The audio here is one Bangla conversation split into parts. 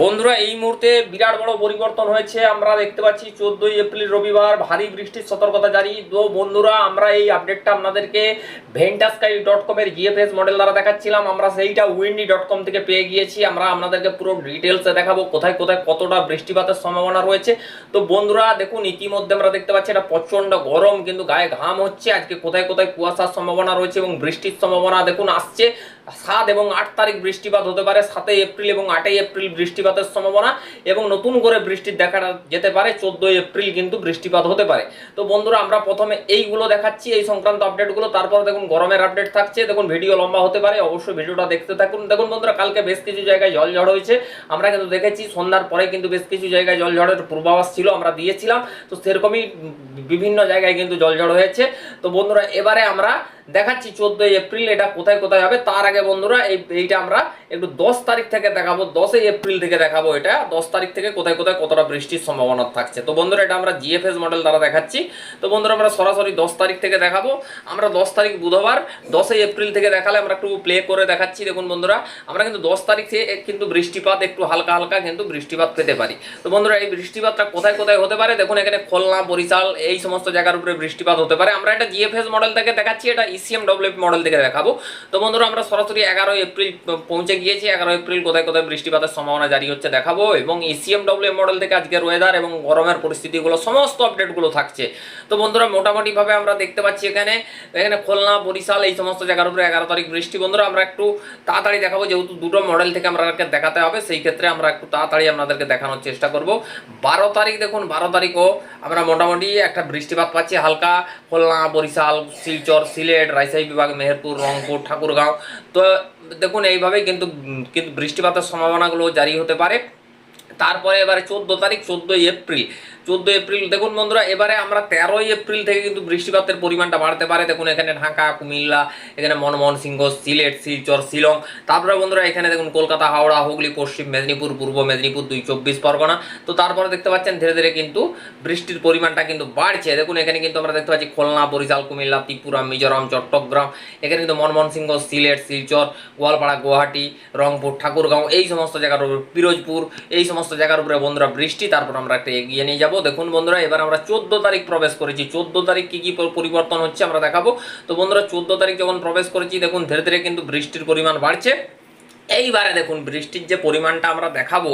বন্ধুরা, এই মুহূর্তে বিরাট বড় পরিবর্তন হয়েছে। আমরা দেখতে পাচ্ছি, চোদ্দই এপ্রিল রবিবার ভারী বৃষ্টির সতর্কতা জারি। তো বন্ধুরা, আমরা এই আপডেটটা আপনাদেরকে ভেন্টাস্কাই ডট কমের জিএফএস মডেল দ্বারা দেখাচ্ছিলাম। আমরা সেইটা উইন্ডি ডট কম থেকে পেয়ে গিয়েছি। আমরা আপনাদেরকে পুরো ডিটেলসে দেখাবো কোথায় কোথায় কতটা বৃষ্টিপাতের সম্ভাবনা রয়েছে। তো বন্ধুরা, দেখুন, ইতিমধ্যে আমরা দেখতে পাচ্ছি, এটা প্রচণ্ড গরম, কিন্তু গায়ে ঘাম হচ্ছে। আজকে কোথায় কোথায় কুয়াশার সম্ভাবনা রয়েছে এবং বৃষ্টির সম্ভাবনা, দেখুন, আসছে। সাত এবং আট তারিখ বৃষ্টিপাত হতে পারে, সাতই এপ্রিল এবং আটই এপ্রিল বৃষ্টিপাতের সম্ভাবনা এবং নতুন করে বৃষ্টির দেখা যেতে পারে, চোদ্দই এপ্রিল কিন্তু বৃষ্টিপাত হতে পারে। তো বন্ধুরা, আমরা প্রথমে এইগুলো দেখাচ্ছি, এই সংক্রান্ত আপডেটগুলো তারপর দেখুন, গরমের আপডেট থাকছে, দেখুন, ভিডিও লম্বা হতে পারে, অবশ্যই ভিডিওটা দেখতে থাকুন। দেখুন বন্ধুরা, কালকে বেশ কিছু জায়গায় জল ঝড় হয়েছে, আমরা কিন্তু দেখেছি, সন্ধ্যার পরে কিন্তু বেশ কিছু জায়গায় জল ঝড়ের পূর্বাভাস ছিল, আমরা দিয়েছিলাম। তো সেরকমই বিভিন্ন জায়গায় কিন্তু জল ঝড় হয়েছে। তো বন্ধুরা, এবারে আমরা দেখাচ্ছি চোদ্দই এপ্রিল এটা কোথায় কোথায় হবে। তার আগে বন্ধুরা, এই এইটা আমরা একটু দশ তারিখ থেকে দেখাবো, দশই এপ্রিল থেকে দেখাবো এটা। দশ তারিখ থেকে কোথায় কোথায় কতটা বৃষ্টির সম্ভাবনা থাকছে। তো বন্ধুরা, এটা আমরা জিএফএস মডেল দ্বারা দেখাচ্ছি। তো বন্ধুরা, আমরা সরাসরি দশ তারিখ থেকে দেখাবো। আমরা দশ তারিখ বুধবার, দশই এপ্রিল থেকে দেখালে আমরা একটু প্লে করে দেখাচ্ছি। দেখুন বন্ধুরা, আমরা কিন্তু দশ তারিখ থেকে কিন্তু বৃষ্টিপাত একটু হালকা হালকা কিন্তু বৃষ্টিপাত পেতে পারি। তো বন্ধুরা, এই বৃষ্টিপাতটা কোথায় কোথায় হতে পারে? দেখুন এখানে খুলনা, বরিশাল, এই সমস্ত জায়গার উপরে বৃষ্টিপাত হতে পারে। আমরা এটা জিএফএস মডেল থেকে দেখাচ্ছি। এটা ইসিএম ডব্লিউ মডেল থেকে দেখাবো। তো বন্ধুরা, আমরা সরাসরি এগারোই এপ্রিল পৌঁছে গিয়েছি। এগারো এপ্রিল কোথায় কোথায় বৃষ্টিপাতের সম্ভাবনা জারি হচ্ছে দেখাবো। এবং ইসিএম ডব্লিউ মডেল থেকে আজকের ওয়েদার এবং গরমের পরিস্থিতিগুলো, সমস্ত আপডেটগুলো থাকছে। তো বন্ধুরা, মোটামুটিভাবে আমরা দেখতে পাচ্ছি এখানে এখানে খুলনা, বরিশাল, এই সমস্ত জায়গার উপরে এগারো তারিখ বৃষ্টি। বন্ধুরা, আমরা একটু তাড়াতাড়ি দেখাবো, যেহেতু দুটো মডেল থেকে আমাদেরকে দেখাতে হবে, সেই ক্ষেত্রে আমরা একটু তাড়াতাড়ি আপনাদেরকে দেখানোর চেষ্টা করব। বারো তারিখ, দেখুন, বারো তারিখও আমরা মোটামুটি একটা বৃষ্টিপাত পাচ্ছি। হালকা খুলনা, বরিশাল, শিলচর, সিলেট রাজশাহী বিভাগ, মেহেরপুর, রংপুর, ঠাকুরগাঁও। তো দেখুন, এইভাবেই কিন্তু কিন্তু বৃষ্টিপাতের সম্ভাবনাগুলো জারি হতে পারে। তারপরে এবারে চোদ্দ তারিখ, চোদ্দোই এপ্রিল। চোদ্দ এপ্রিল, দেখুন বন্ধুরা, এবারে আমরা তেরোই এপ্রিল থেকে কিন্তু বৃষ্টিপাতের পরিমাণটা বাড়তে পারে। দেখুন এখানে ঢাকা, কুমিল্লা, এখানে মনমোহন সিংহ, সিলেট, শিলচর, শিলং। তারপরে বন্ধুরা, এখানে দেখুন কলকাতা, হাওড়া, হুগলি, পশ্চিম মেদিনীপুর, পূর্ব মেদিনীপুর, দুই চব্বিশ পরগনা। তো তারপরে দেখতে পাচ্ছেন ধীরে ধীরে কিন্তু বৃষ্টির পরিমাণটা কিন্তু বাড়ছে। দেখুন এখানে কিন্তু আমরা দেখতে পাচ্ছি খুলনা, বরিশাল, কুমিল্লা, ত্রিপুরা, মিজোরাম, চট্টগ্রাম। এখানে কিন্তু মনমোহন সিংহ, সিলেট, শিলচর, গোয়ালপাড়া, গুয়াহাটি, রংপুর, ঠাকুরগাঁও, এই সমস্ত উপর, পিরোজপুর, এই সমস্ত জায়গার উপরে বন্ধুরা বৃষ্টি, তারপর আমরা একটা এগিয়ে নিয়ে যাব। দেখুন বন্ধুরা, এবার আমরা চোদ্দ তারিখ প্রবেশ করেছি। চোদ্দ তারিখ কী কী পরিবর্তন হচ্ছে আমরা দেখাবো। তো বন্ধুরা, চোদ্দ তারিখ যখন প্রবেশ করেছি, দেখুন ধীরে ধীরে কিন্তু বৃষ্টির পরিমাণ বাড়ছে। এইবারে দেখুন, বৃষ্টির যে পরিমাণটা আমরা দেখাবো,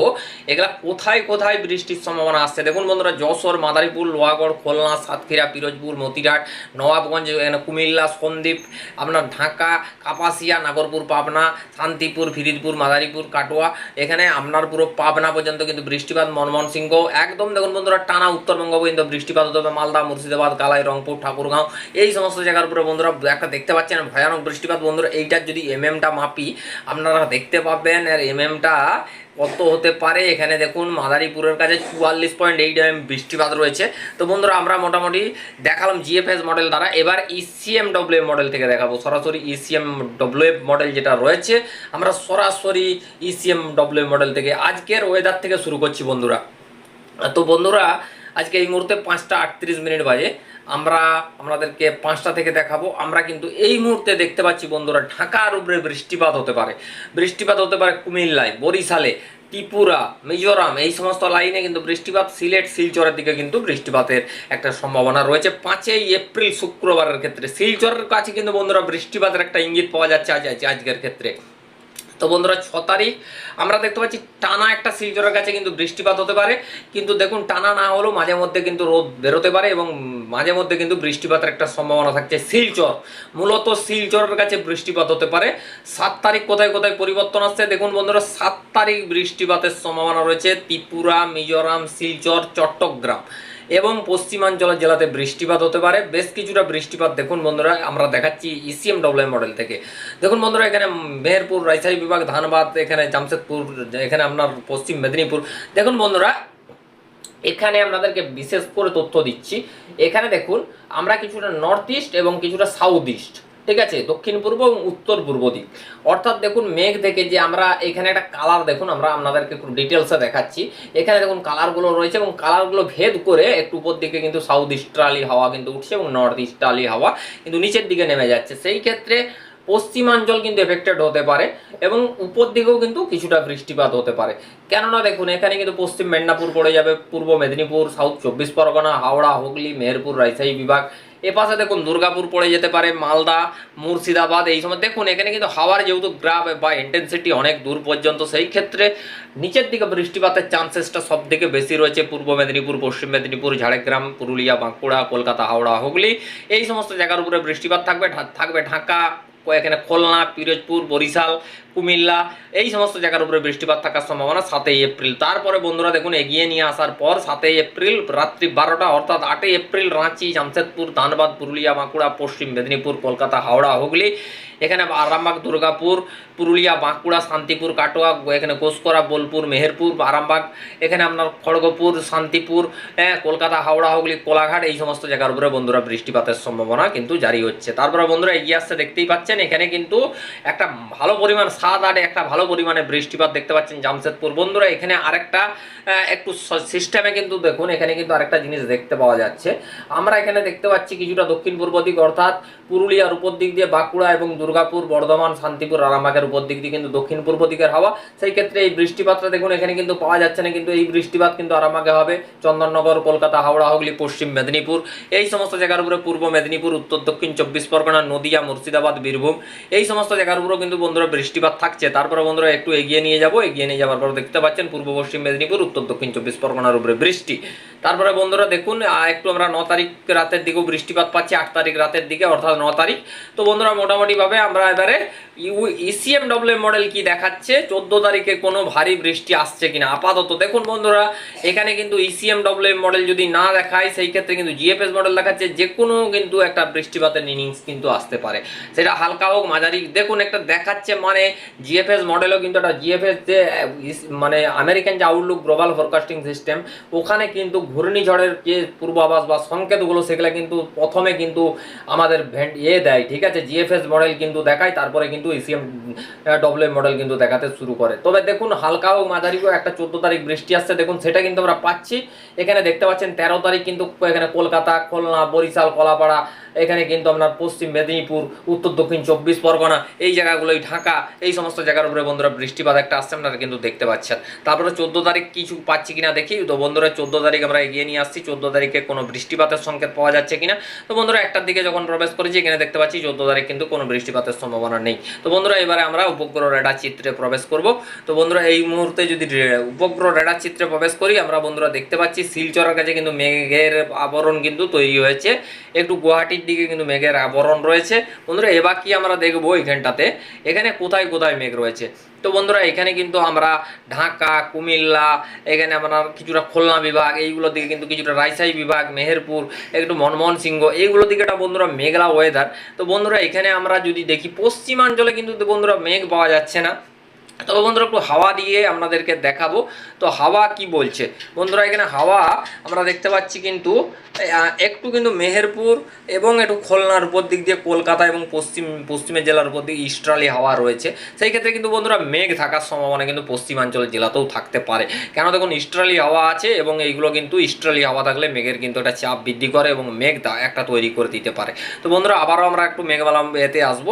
এগুলা কোথায় কোথায় বৃষ্টির সম্ভাবনা আসছে? দেখুন বন্ধুরা, যশোর, মাদারীপুর, লোহাগড়, খুলনা, সাতক্ষীরা, পিরোজপুর, মতিরাট, নবাবগঞ্জ কুমিল্লা, সন্দ্বীপ, আপনার ঢাকা, কাপাসিয়া, নাগরপুর, পাবনা, শান্তিপুর, ফিরিদপুর, মাদারীপুর, কাটোয়া, এখানে আপনার পুরো পাবনা পর্যন্ত কিন্তু বৃষ্টিপাত মনমোহন সিংহ একদম দেখুন বন্ধুরা, টানা উত্তরবঙ্গ পর্যন্ত বৃষ্টিপাত হতে হবে, মালদা, মুর্শিদাবাদ গালাই রংপুর, ঠাকুরগাঁও, এই সমস্ত জায়গার উপরে বন্ধুরা, একটা দেখতে পাচ্ছেন, ভয়ানক বৃষ্টিপাত বন্ধুরা, এইটার যদি এমএমটা মাপি, আপনারা দেখতে পাবেন, আর এমএমটা কত হতে পারে? এখানে দেখুন, মাদারীপুরের কাছে চুয়াল্লিশ পয়েন্ট এইট এম বৃষ্টিপাত রয়েছে। তো বন্ধুরা, আমরা মোটামুটি দেখালাম জিএফএস মডেল দ্বারা। এবার ইসিএম ডব্লিউ মডেল থেকে দেখাবো। সরাসরি ইসিএম ডব্লিউ মডেল যেটা রয়েছে, আমরা সরাসরি ইসিএম ডব্লিউ মডেল থেকে। আজকের ওয়েদার থেকে শুরু করছি বন্ধুরা। তো বন্ধুরা আজকে এই মুহূর্তে পাঁচটা আটত্রিশ মিনিট বাজে। আমরা আপনাদেরকে পাঁচটা থেকে দেখাবো। আমরা কিন্তু এই মুহূর্তে দেখতে পাচ্ছি বন্ধুরা, ঢাকার উপরে বৃষ্টিপাত হতে পারে। বৃষ্টিপাত হতে পারে কুমিল্লায় বরিশালে, ত্রিপুরা, মিজোরাম, এই সমস্ত লাইনে কিন্তু বৃষ্টিপাত, সিলেট, শিলচরের দিকে কিন্তু বৃষ্টিপাতের একটা সম্ভাবনা রয়েছে। পাঁচই এপ্রিল শুক্রবারের ক্ষেত্রে, শিলচরের কাছে কিন্তু বন্ধুরা বৃষ্টিপাতের একটা ইঙ্গিত পাওয়া যাচ্ছে আজ আজ- আজকের ক্ষেত্রে। তো বন্ধুরা, ছ তারিখ, আমরা দেখতে পাচ্ছি টানা একটা শিলচরের কাছে কিন্তু বৃষ্টিপাত হতে পারে। কিন্তু দেখুন, টানা না হলেও মাঝে মধ্যে কিন্তু রোদ বেরোতে পারে এবং মাঝে মধ্যে কিন্তু বৃষ্টিপাতের একটা সম্ভাবনা থাকছে শিলচর মূলত শিলচরের কাছে বৃষ্টিপাত হতে পারে। সাত তারিখ কোথায় কোথায় পরিবর্তন আসছে? দেখুন বন্ধুরা, সাত তারিখ বৃষ্টিপাতের সম্ভাবনা রয়েছে ত্রিপুরা, মিজোরাম শিলচর চট্টগ্রাম। এবং পশ্চিমাঞ্চলের জেলাতে বৃষ্টিপাত হতে পারে। বেশ কিছুটা বৃষ্টিপাত, দেখুন বন্ধুরা, আমরা দেখাচ্ছি ইসিএম ডব্লিউ মডেল থেকে। দেখুন বন্ধুরা, এখানে মেহেরপুর রাজশাহী বিভাগ, ধানবাদ, এখানে জামশেদপুর, এখানে আপনার পশ্চিম মেদিনীপুর। দেখুন বন্ধুরা, এখানে আপনাদেরকে বিশেষ করে তথ্য দিচ্ছি। এখানে দেখুন, আমরা কিছুটা নর্থ ইস্ট এবং কিছুটা সাউথ ইস্ট ঠিক আছে, দক্ষিণ পূর্ব এবং উত্তর পূর্ব দিক। অর্থাৎ দেখুন, মেঘ থেকে যে আমরা এখানে একটা কালার দেখুন, আমরা আপনাদেরকে একটু ডিটেলসে দেখাচ্ছি। এখানে দেখুন কালারগুলো রয়েছে এবং কালারগুলো ভেদ করে একটু উপর দিকে কিন্তু সাউথ ইস্টার্লি হাওয়া কিন্তু উঠছে এবং নর্থ ইস্টার্লি হাওয়া কিন্তু নিচের দিকে নেমে যাচ্ছে। সেই ক্ষেত্রে পশ্চিমাঞ্চল কিন্তু এফেক্টেড হতে পারে এবং উপর দিকেও কিন্তু কিছুটা বৃষ্টিপাত হতে পারে। কেননা দেখুন, এখানে কিন্তু পশ্চিম মেদিনীপুর পড়ে যাবে, পূর্ব মেদিনীপুর সাউথ চব্বিশ পরগনা, হাওড়া, হুগলি, মেহেরপুর, রাজশাহী বিভাগ এ পাশে দেখুন দুর্গাপুর পড়ে যেতে পারে, মালদা, মুর্শিদাবাদ, এই সময় দেখুন, এখানে কিন্তু হাওয়ার যেহেতু গ্রাফ বা ইন্টেন্সিটি অনেক দূর পর্যন্ত, সেই ক্ষেত্রে নিচের দিকে বৃষ্টিপাতের চান্সেসটা সব থেকে বেশি রয়েছে, পূর্ব মেদিনীপুর, পশ্চিম মেদিনীপুর, ঝাড়গ্রাম, পুরুলিয়া, বাঁকুড়া, কলকাতা, হাওড়া, হুগলি, এই সমস্ত জায়গার উপরে বৃষ্টিপাত থাকবে থাকবে ঢাকা, এখানে খুলনা, পিরোজপুর, বরিশাল কুমিল্লা, এই সমস্ত জায়গার উপরে বৃষ্টিপাত থাকার সম্ভাবনা সাতই এপ্রিল। তারপরে বন্ধুরা দেখুন, এগিয়ে নিয়ে আসার পর সাতই এপ্রিল রাত্রি বারোটা, অর্থাৎ আটই এপ্রিল রাঁচি, জামশেদপুর, ধানবাদ, পুরুলিয়া, বাঁকুড়া, পশ্চিম মেদিনীপুর, কলকাতা, হাওড়া, হুগলি, এখানে আরামবাগ, দুর্গাপুর, পুরুলিয়া, বাঁকুড়া, শান্তিপুর, কাটোয়া, এখানে কোসকরা বোলপুর, মেহেরপুর, আরামবাগ, এখানে আপনার খড়গপুর, শান্তিপুর হ্যাঁ কলকাতা, হাওড়া, হুগলি, কোলাঘাট, এই সমস্ত জায়গার উপরে বন্ধুরা বৃষ্টিপাতের সম্ভাবনা কিন্তু জারি হচ্ছে। তারপরে বন্ধুরা এগিয়ে আসতে দেখতেই পাচ্ছেন, এখানে কিন্তু একটা ভালো পরিমাণ সাত আটে একটা ভালো পরিমাণে বৃষ্টিপাত দেখতে পাচ্ছেন জামশেদপুর। বন্ধুরা, এখানে আরেকটা একটু সিস্টেমে কিন্তু দেখুন, এখানে কিন্তু আরেকটা জিনিস দেখতে পাওয়া যাচ্ছে। আমরা এখানে দেখতে পাচ্ছি কিছুটা দক্ষিণ পূর্ব দিক, অর্থাৎ পুরুলিয়ার উপর দিক দিয়ে বাঁকুড়া এবং দুর্গাপুর, বর্ধমান, শান্তিপুর আরামবাগের উপর দিক দিয়ে কিন্তু দক্ষিণ পূর্ব দিকের হাওয়া। সেই ক্ষেত্রে এই বৃষ্টিপাতটা দেখুন, এখানে কিন্তু পাওয়া যাচ্ছে না, কিন্তু এই বৃষ্টিপাত কিন্তু আরামবাগে হবে। চন্দননগর, কলকাতা, হাওড়া, হুগলি, পশ্চিম মেদিনীপুর, এই সমস্ত জায়গার উপরে পূর্ব মেদিনীপুর, উত্তর দক্ষিণ চব্বিশ পরগনা, নদিয়া, মুর্শিদাবাদ, বীরভূম, এই সমস্ত জায়গার উপরেও কিন্তু বন্ধুরা বৃষ্টিপাত থাকছে। তারপরে বন্ধুরা একটু এগিয়ে নিয়ে যাব। এগিয়ে নিয়ে যাওয়ার পর দেখতে পাচ্ছেন, পূর্ব পশ্চিম মেদিনীপুর, উত্তর দক্ষিণ চব্বিশ পরগনার উপরে বৃষ্টি। তারপরে বন্ধুরা দেখুন একটু আমরা ন তারিখ রাতের দিকেও বৃষ্টিপাত পাচ্ছি, আট তারিখ রাতের দিকে, অর্থাৎ ন তারিখ। তো বন্ধুরা, মোটামুটিভাবে আমরা এবারে ইসিএম ডব্লিউ মডেল কি দেখাচ্ছে? চোদ্দ তারিখে কোনো ভারী বৃষ্টি আসছে কিনা? আপাতত দেখুন বন্ধুরা, এখানে কিন্তু ইসিএম ডব্লিউ মডেল যদি না দেখায়, সেই ক্ষেত্রে কিন্তু জিএফএস মডেল দেখাচ্ছে। যে কোনো কিন্তু একটা বৃষ্টিপাতের ইনিংস কিন্তু আসতে পারে। সেটা হালকা হোক, মাঝারি, দেখুন একটা দেখাচ্ছে মানে জিএফএস মডেলও কিন্তু একটা জিএফএস যে মানে আমেরিকান যে আউটলুক গ্লোবাল ফোরকাস্টিং সিস্টেম ওখানে কিন্তু ঘূর্ণিঝড়ের যে পূর্বাভাস বা সংকেতগুলো, সেগুলো কিন্তু প্রথমে কিন্তু আমাদের ভেন্ট ইয়ে দেয়, ঠিক আছে? জিএফএস মডেল কিন্তু দেখায়, তারপরে কিন্তু ইসিএম ডব্লিউ মডেল কিন্তু দেখাতে শুরু করে। তবে দেখুন, হালকা হোক, মাঝারি হোক, একটা চোদ্দ তারিখ বৃষ্টি আসছে, দেখুন, সেটা কিন্তু আমরা পাচ্ছি। এখানে দেখতে পাচ্ছেন, তেরো তারিখ কিন্তু এখানে কলকাতা, খুলনা, বরিশাল, কলাপাড়া, এখানে কিন্তু আপনার পশ্চিম মেদিনীপুর, উত্তর দক্ষিণ চব্বিশ পরগনা, এই জায়গাগুলোই ঢাকা, এই সমস্ত জায়গার উপরে বন্ধুরা বৃষ্টিপাত একটা আসছে, আপনারা কিন্তু দেখতে পাচ্ছেন। তারপরে চোদ্দ তারিখ কিছু পাচ্ছি কিনা দেখি। তো বন্ধুরা, চোদ্দ তারিখ আমরা এগিয়ে নিয়ে আসছি। চোদ্দ তারিখে কোনো বৃষ্টিপাতের সংকেত পাওয়া যাচ্ছে কিনা? তো বন্ধুরা, একটার দিকে যখন প্রবেশ করেছি, এখানে দেখতে পাচ্ছি চোদ্দ তারিখ কিন্তু কোনো বৃষ্টিপাতের সম্ভাবনা নেই। তো বন্ধুরা, এবারে আমরা উপগ্রহ রেডার চিত্রে প্রবেশ করব। তো বন্ধুরা, এই মুহূর্তে যদি উপগ্রহ রেডার চিত্রে প্রবেশ করি, আমরা বন্ধুরা দেখতে পাচ্ছি শিলচরের কাছে কিন্তু মেঘের আবরণ কিন্তু তৈরি হয়েছে। একটু গুয়াহাটির দিকে কিন্তু মেঘের আবরণ রয়েছে। বন্ধুরা, এবার কি আমরা দেখব এখানটাতে? এখানে কোথায় কোথায় মেঘ রয়েছে। তো বন্ধুরা, এখানে কিন্তু আমরা ঢাকা, কুমিল্লা, এখানে আপনার কিছুটা খুলনা বিভাগ, এইগুলোর দিকে কিন্তু কিছুটা রাইসাই বিভাগ, মেহেরপুর, একটু মনমোহন সিংহ এইগুলো দিকে একটা বন্ধুরা মেঘলা ওয়েদার তো বন্ধুরা, এখানে আমরা যদি দেখি, পশ্চিমাঞ্চলে কিন্তু বন্ধুরা মেঘ পাওয়া যাচ্ছে না। তবে বন্ধুরা, একটু হাওয়া দিয়ে আপনাদেরকে দেখাবো। তো হাওয়া কি বলছে? বন্ধুরা, এখানে হাওয়া আমরা দেখতে পাচ্ছি কিন্তু একটু কিন্তু মেহেরপুর এবং একটু খুলনার উপর দিক দিয়ে কলকাতা এবং পশ্চিম, পশ্চিমের জেলার উপর দিকে ইস্ট্রালি হাওয়া রয়েছে। সেই ক্ষেত্রে কিন্তু বন্ধুরা, মেঘ থাকার সম্ভাবনা কিন্তু পশ্চিমাঞ্চল জেলাতেও থাকতে পারে। কেন দেখুন, ইস্ট্রালি হাওয়া আছে এবং এইগুলো কিন্তু ইস্ট্রালি হাওয়া থাকলে মেঘের কিন্তু একটা চাপ বৃদ্ধি করে এবং মেঘ একটা তৈরি করে দিতে পারে। তো বন্ধুরা, আবারও আমরা একটু মেঘবালাম এতে আসব।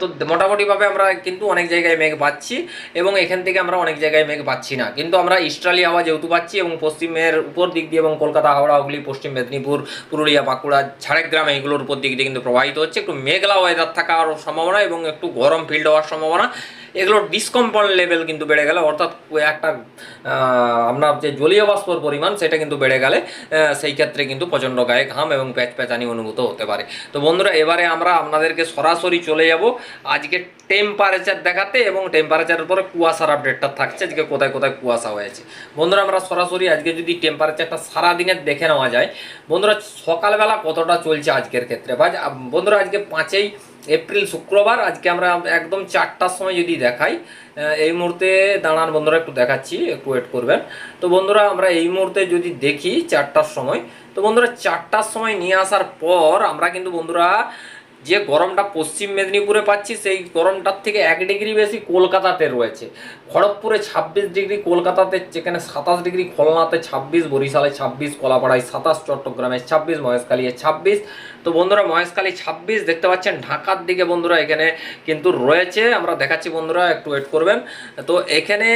তো মোটামুটিভাবে আমরা কিন্তু অনেক জায়গায় মেঘ পাচ্ছি। এবং এখান থেকে আমরা অনেক জায়গায় মেঘ পাচ্ছি না। কিন্তু আমরা ইস্ট্রালি হাওয়া যেহেতু পাচ্ছি এবং পশ্চিমের উপর দিক দিয়ে এবং কলকাতা, হাওড়া, হুগলি, পশ্চিম মেদিনীপুর, পুরুলিয়া, বাঁকুড়া, ঝাড়গ্রাম এইগুলোর উপর দিক দিয়ে কিন্তু প্রবাহিত হচ্ছে। একটু মেঘলা ওয়েদার থাকার সম্ভাবনা এবং একটু গরম ফিল্ড হওয়ার সম্ভাবনা। এগুলোর ডিসকম্পন লেভেল কিন্তু বেড়ে গেলে। অর্থাৎ একটা আপনার যে জলীয় বাষ্পর পরিমাণ, সেটা কিন্তু বেড়ে গেলে সেই ক্ষেত্রে কিন্তু প্রচণ্ড গায়ে ঘাম এবং প্যাচ প্যাচানি অনুভূত হতে পারে। তো বন্ধুরা, এবারে আমরা আপনাদেরকে সরাসরি চলে যাব আজকে টেম্পারেচার দেখাতে এবং টেম্পারেচারের পরে কুয়াশার আপডেটটা থাকছে। আজকে কোথায় কোথায় কুয়াশা হয়েছে। বন্ধুরা, আমরা সরাসরি আজকে যদি টেম্পারেচারটা সারাদিনের দেখে নেওয়া যায়, বন্ধুরা, সকালবেলা কতটা চলছে আজকের ক্ষেত্রে? বা, বন্ধুরা, আজকে পাঁচই এপ্রিল, শুক্রবার, আজকে আমরা একদম চারটার সময় যদি দেখাই এই মুহূর্তে দাঁড়ান বন্ধুরা, একটু দেখাচ্ছি, একটু ওয়েট করবেন। তো বন্ধুরা, আমরা এই মুহূর্তে যদি দেখি চারটার সময়, তো বন্ধুরা, চারটার সময় নিয়ে আসার পর আমরা কিন্তু বন্ধুরা, যে গরমটা পশ্চিম মেদিনীপুরে পাচ্ছি, সেই গরমটার থেকে এক ডিগ্রি বেশি কলকাতাতে রয়েছে। খড়গপুরে ছাব্বিশ ডিগ্রি, কলকাতাতে যেখানে সাতাশ ডিগ্রি, খুলনাতে ছাব্বিশ, বরিশালে ছাব্বিশ, কলাপাড়ায় সাতাশ, চট্টগ্রামে ছাব্বিশ, মহেশখালীয়ে ছাব্বিশ। তো বন্ধুরা, মহেশখালী ছাব্বিশ দেখতে পাচ্ছেন, ঢাকার দিকে বন্ধুরা এখানে কিন্তু রয়েছে। আমরা দেখাচ্ছি বন্ধুরা, একটু ওয়েট করবেন। তো এখানে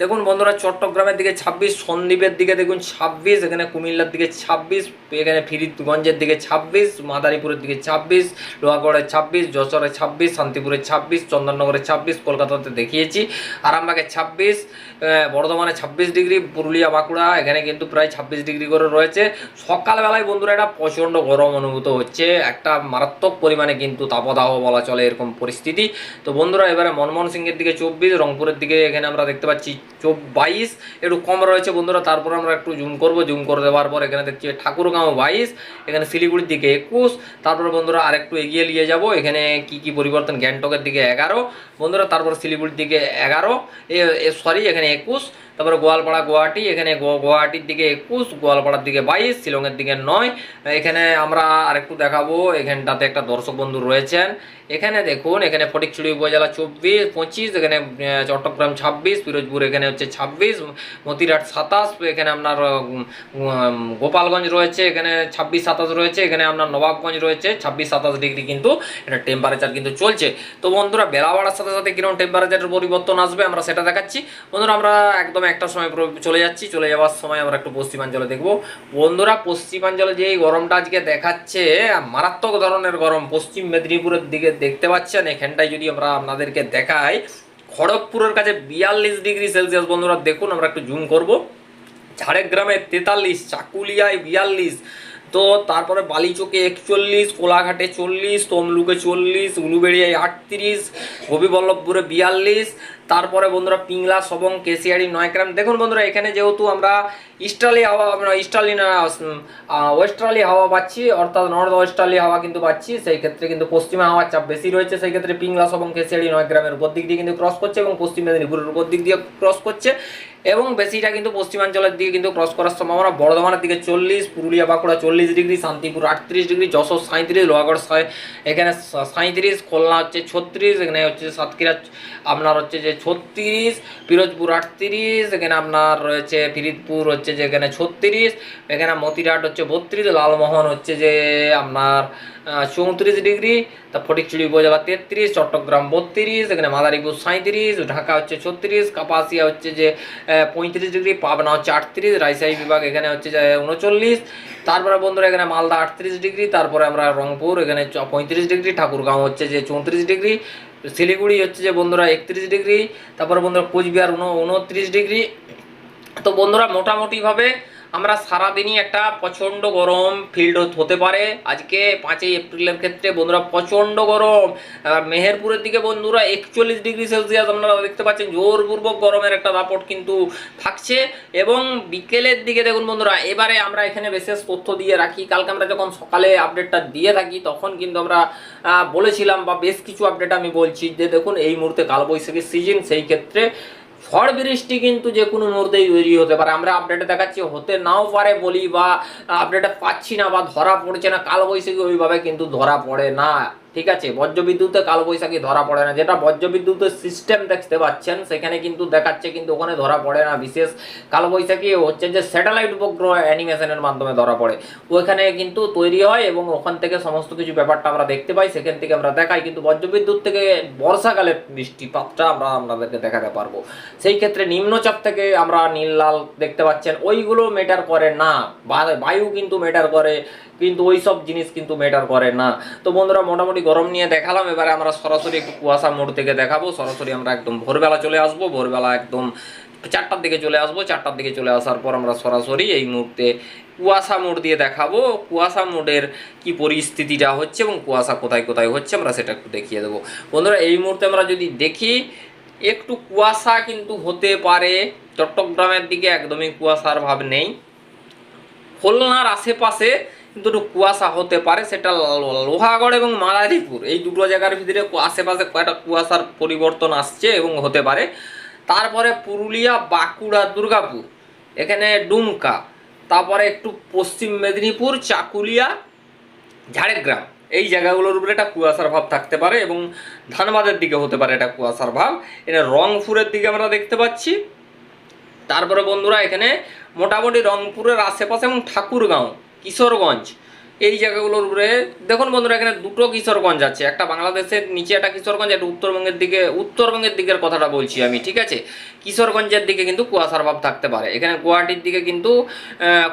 দেখুন বন্ধুরা, চট্টগ্রামের দিকে ছাব্বিশ, সন্দ্বীপের দিকে দেখুন ছাব্বিশ, এখানে কুমিল্লার দিকে ছাব্বিশ, এখানে ফিরিদগঞ্জের দিকে ছাব্বিশ, মাদারীপুরের দিকে ছাব্বিশ, লোহাগড়ে ছাব্বিশ, যশোরে ছাব্বিশ, শান্তিপুরে ছাব্বিশ, চন্দননগরে ছাব্বিশ, কলকাতাতে দেখিয়েছি। আরামবাগে ছাব্বিশ বর্ধমানে ছাব্বিশ ডিগ্রি, পুরুলিয়া, বাঁকুড়া, এখানে কিন্তু প্রায় ছাব্বিশ ডিগ্রি করে রয়েছে। সকালবেলায় বন্ধুরা এটা প্রচণ্ড গরম অনুভূত হচ্ছে। একটা মারাত্মক পরিমাণে কিন্তু তাপদাহ বলা চলে এরকম পরিস্থিতি। তো বন্ধুরা, এবারে মনমোহন সিংয়ের দিকে চব্বিশ, রংপুরের দিকে এখানে আমরা দেখতে পাচ্ছি বাইশ। একটু কম রয়েছে বন্ধুরা, তারপর আমরা একটু জুম করব। জুম করে দেওয়ার পর এখানে দেখছি ঠাকুরগাঁও বাইশ, এখানে শিলিগুড়ির দিকে একুশ। তারপর বন্ধুরা আরেকটু এগিয়ে নিয়ে যাব। এখানে কি কি পরিবর্তন? গ্যাংটকের দিকে এগারো। বন্ধুরা, তারপর শিলিগুড়ির দিকে এগারো। সরি এখানে একুশ তারপরে গোয়ালপাড়া গুয়াহাটি, এখানে গুয়াহাটির দিকে একুশ, গোয়ালপাড়ার দিকে বাইশ, শিলংয়ের দিকে নয়। এখানে আমরা আরেকটু দেখাবো, এখানটাতে একটা দর্শক বন্ধু রয়েছেন। এখানে দেখুন, এখানে ফটিকছড়ি উপজেলা চব্বিশ, পঁচিশ, এখানে চট্টগ্রাম ছাব্বিশ, পিরোজপুর এখানে হচ্ছে ছাব্বিশ মতিরাট সাতাশ, এখানে আপনার গোপালগঞ্জ রয়েছে, এখানে ছাব্বিশ, সাতাশ রয়েছে, এখানে আপনার নবাবগঞ্জ রয়েছে, ছাব্বিশ, সাতাশ ডিগ্রি কিন্তু এটা টেম্পারেচার কিন্তু চলছে। তো বন্ধুরা বেলা বাড়ার সাথে সাথে কীরকম টেম্পারেচারের পরিবর্তন আসবে আমরা সেটা দেখাচ্ছি। বন্ধুরা, আমরা একদম একটা সময় চলে যাচ্ছি, চলে যাওয়ার সময় আমরা একটু পশ্চিমাঞ্চলে দেখব। বন্ধুরা, পশ্চিমাঞ্চলে যে গরমটা আজকে দেখাচ্ছে, মারাত্মক ধরনের গরম পশ্চিম মেদিনীপুরের দিকে দেখতে পাচ্ছেন। এখানটায় যদি আমরা আপনাদেরকে দেখাই, খড়গপুরের কাছে বিয়াল্লিশ ডিগ্রি সেলসিয়াস। বন্ধুরা, দেখুন, আমরা একটু জুম করব। ঝাড়গ্রামে তেতাল্লিশ, চাকুলিয়ায় বিয়াল্লিশ তো তারপরে বালিচকে একচল্লিশ, কোলাঘাটে চল্লিশ, তমলুকে চল্লিশ, উলুবেড়িয়ায় আটত্রিশ গোপীবল্লভপুরে বিয়াল্লিশ, তারপরে বন্ধুরা পিংলা, সবং, কেশিয়ারি, নয়গ্রাম। দেখুন বন্ধুরা, এখানে যেহেতু আমরা ইস্টার্লি হাওয়া ইস্টার্লি ওয়েস্টার্লি হাওয়া পাচ্ছি, অর্থাৎ নর্থ ওয়েস্টার্লি হাওয়া কিন্তু পাচ্ছি, সেই ক্ষেত্রে কিন্তু পশ্চিমে হাওয়ার চাপ বেশি রয়েছে, সেই ক্ষেত্রে পিংলা, সবং, কেশিয়ারি, নয়গ্রামের উপর দিক দিয়ে কিন্তু ক্রস করছে এবং পশ্চিম মেদিনীপুরের উপর দিক দিয়ে ক্রস করছে। এবং বেশিটা কিন্তু পশ্চিমাঞ্চলের দিকে কিন্তু ক্রস করার সম্ভাবনা। বর্ধমানের দিকে চল্লিশ, পুরুলিয়া, বাঁকুড়া চল্লিশ ডিগ্রি, শান্তিপুর আটত্রিশ ডিগ্রি, যশোর সাঁত্রিশ লোহাগড় এখানে সাঁত্রিশ খুলনা হচ্ছে ছত্রিশ, এখানে হচ্ছে সাতক্ষীরা আপনার হচ্ছে যে ছত্রিশ, পিরোজপুর আটত্রিশ, এখানে আপনার রয়েছে ফিরিদপুর হচ্ছে যে এখানে ছত্রিশ, এখানে মতিরাট হচ্ছে বত্রিশ, লালমোহন হচ্ছে যে আপনার চৌত্রিশ ডিগ্রি, তা ফটিকচুড়ি উপজেলা তেত্রিশ, চট্টগ্রাম বত্রিশ, এখানে মাদারীপুর সাঁত্রিশ ঢাকা হচ্ছে ছত্রিশ, কাপাসিয়া হচ্ছে যে পঁয়ত্রিশ ডিগ্রি পাবনা হচ্ছে আটত্রিশ রাজশাহী বিভাগ এখানে হচ্ছে উনচল্লিশ। তারপরে বন্ধুরা এখানে মালদা আটত্রিশ ডিগ্রি, তারপরে আমরা রংপুর, এখানে পঁয়ত্রিশ ডিগ্রি, ঠাকুরগাঁও হচ্ছে যে চৌত্রিশ ডিগ্রি। শিলিগুড়ি হচ্ছে যে বন্ধুরা একত্রিশ ডিগ্রি। তারপরে বন্ধুরা কোচবিহার উন উনত্রিশ ডিগ্রি। তো বন্ধুরা মোটামুটিভাবে আমরা সারাদিনই একটা প্রচণ্ড গরম ফিল্ড হতে পারে। আজকে পাঁচই এপ্রিলের ক্ষেত্রে বন্ধুরা প্রচণ্ড গরম। মেহেরপুরের দিকে বন্ধুরা একচল্লিশ ডিগ্রি সেলসিয়াস আপনারা দেখতে পাচ্ছেন, জোরপূর্বক গরমের একটা দাপট কিন্তু থাকছে। এবং বিকেলের দিকে দেখুন বন্ধুরা, এবারে আমরা এখানে বিশেষ তথ্য দিয়ে রাখি। কালকে আমরা যখন সকালে আপডেটটা দিয়ে থাকি, তখন কিন্তু আমরা বলেছিলাম বা বেশ কিছু আপডেট আমি বলছি যে দেখুন এই মুহূর্তে কালবৈশাখী সিজন সেই ক্ষেত্রে ঝড় বৃষ্টি কিন্তু যে কোনো মুহূর্তেই তৈরি হতে পারে। আমরা আপডেটে দেখাচ্ছি, হতে নাও পারে বলি বা আপডেটে পাচ্ছি না বা ধরা পড়ছে না, কালবৈশাখী ওইভাবে কিন্তু ধরা পড়ে না। ঠিক আছে, বজ্রবিদ্যুতে কালবৈশাখী ধরা পড়ে না। যেটা বজ্রবিদ্যুতের সিস্টেম দেখতে পাচ্ছেন, সেখানে কিন্তু দেখাচ্ছে কিন্তু ওখানে ধরা পড়ে না। বিশেষ কালবৈশাখী হচ্ছে যে স্যাটেলাইট উপগ্রহ অ্যানিমেশনের মাধ্যমে ধরা পড়ে। ওইখানে কিন্তু তৈরি হয় এবং ওখান থেকে সমস্ত কিছু ব্যাপারটা আমরা দেখতে পাই, সেখান থেকে আমরা দেখাই। কিন্তু বজ্রবিদ্যুৎ থেকে বর্ষাকালে বৃষ্টিপাতটা আমরা আপনাদেরকে দেখাতে পারব। সেই ক্ষেত্রে নিম্নচাপ থেকে আমরা নীল, লাল দেখতে পাচ্ছেন। ওইগুলো মেটার করে না। বায়ু কিন্তু মেটার করে, কিন্তু ওই সব জিনিস কিন্তু মেটার করে না। তো বন্ধুরা, মোটামুটি গরম নিয়ে দেখালাম, এবারে আমরা সরাসরি একটু কুয়াশা মোড় থেকে দেখাবো। সরাসরি আমরা একদম ভোরবেলা চলে আসব, ভোরবেলা একদম চারটার দিকে চলে আসব। চারটার দিকে চলে আসার পর আমরা সরাসরি এই মুহূর্তে কুয়াশা মোড় দিয়ে দেখাবো, কুয়াশা মোড়ের কি পরিস্থিতিটা হচ্ছে এবং কুয়াশা কোথায় কোথায় হচ্ছে আমরা সেটা একটু দেখিয়ে দেবো। বন্ধুরা, এই মুহূর্তে আমরা যদি দেখি, একটু কুয়াশা কিন্তু হতে পারে, চট্টগ্রামের দিকে একদমই কুয়াশার ভাব নেই। খুলনার আশেপাশে কিন্তু একটু কুয়াশা হতে পারে, সেটা লোহাগড় এবং মাদারীপুর। এই দুটো জায়গার ভিতরে আশেপাশে কয়েকটা কুয়াশার পরিবর্তন আসছে এবং হতে পারে। তারপরে পুরুলিয়া, বাঁকুড়া, দুর্গাপুর, এখানে ডুমকা, তারপরে একটু পশ্চিম মেদিনীপুর, চাকুলিয়া, ঝাড়গ্রাম। এই জায়গাগুলোর উপরে একটা কুয়াশার ভাব থাকতে পারে এবং ধানবাদের দিকে হতে পারে এটা কুয়াশার ভাব। এটা রংপুরের দিকে আমরা দেখতে পাচ্ছি। তারপরে বন্ধুরা, এখানে মোটামুটি রংপুরের আশেপাশে এবং ঠাকুরগাঁও। কিশোরগঞ্জ। এই জায়গাগুলোর উপরে, দেখুন বন্ধুরা, এখানে দুটো কিশোরগঞ্জ আছে। একটা বাংলাদেশের নিচে, একটা কিশোরগঞ্জ, একটা উত্তরবঙ্গের দিকে উত্তরবঙ্গের দিকের কথাটা বলছি আমি, ঠিক আছে? কিশোরগঞ্জের দিকে কিন্তু কুয়াশার ভাব থাকতে পারে। এখানে গুয়াহাটির দিকে কিন্তু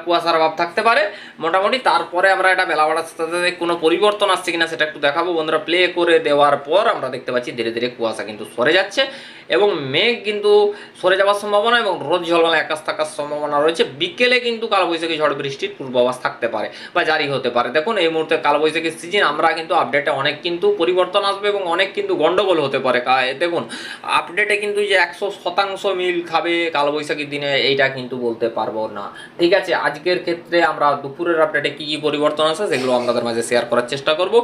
কুয়াশার ভাব থাকতে পারে। মোটামুটি তারপরে আমরা এটা বেলা বাড়ার সাথে সাথে কোনো পরিবর্তন আসছে কিনা সেটা একটু দেখাবো। বন্ধুরা প্লে করে দেওয়ার পর আমরা দেখতে পাচ্ছি ধীরে ধীরে কুয়াশা কিন্তু সরে যাচ্ছে এবং মেঘ কিন্তু সরে যাওয়ার সম্ভাবনা এবং রোদ ঝলমলে আকাশ থাকার সম্ভাবনা রয়েছে। বিকেলে কিন্তু কালবৈশাখী ঝড় বৃষ্টির পূর্বাভাস থাকতে পারে বা জারি হতে পারে। দেখুন, এই মুহূর্তে কালবৈশাখীর সিজন আমরা কিন্তু আপডেটে অনেক কিন্তু পরিবর্তন আসবে এবং অনেক কিন্তু গন্ডগোল হতে পারে। দেখুন আপডেটে কিন্তু যে একশো শতাংশ মিল খাবে, কালবৈশাখীর দিনে এইটা কিন্তু বলতে পারব না। ঠিক আছে, আজকের ক্ষেত্রে আমরা দুপুরের আপডেটে কী কী পরিবর্তন আছে সেগুলো আপনাদের মাঝে শেয়ার করার চেষ্টা করব।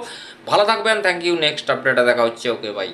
ভালো থাকবেন থ্যাংক ইউ নেক্সট আপডেটে দেখা হচ্ছে ওকে বাই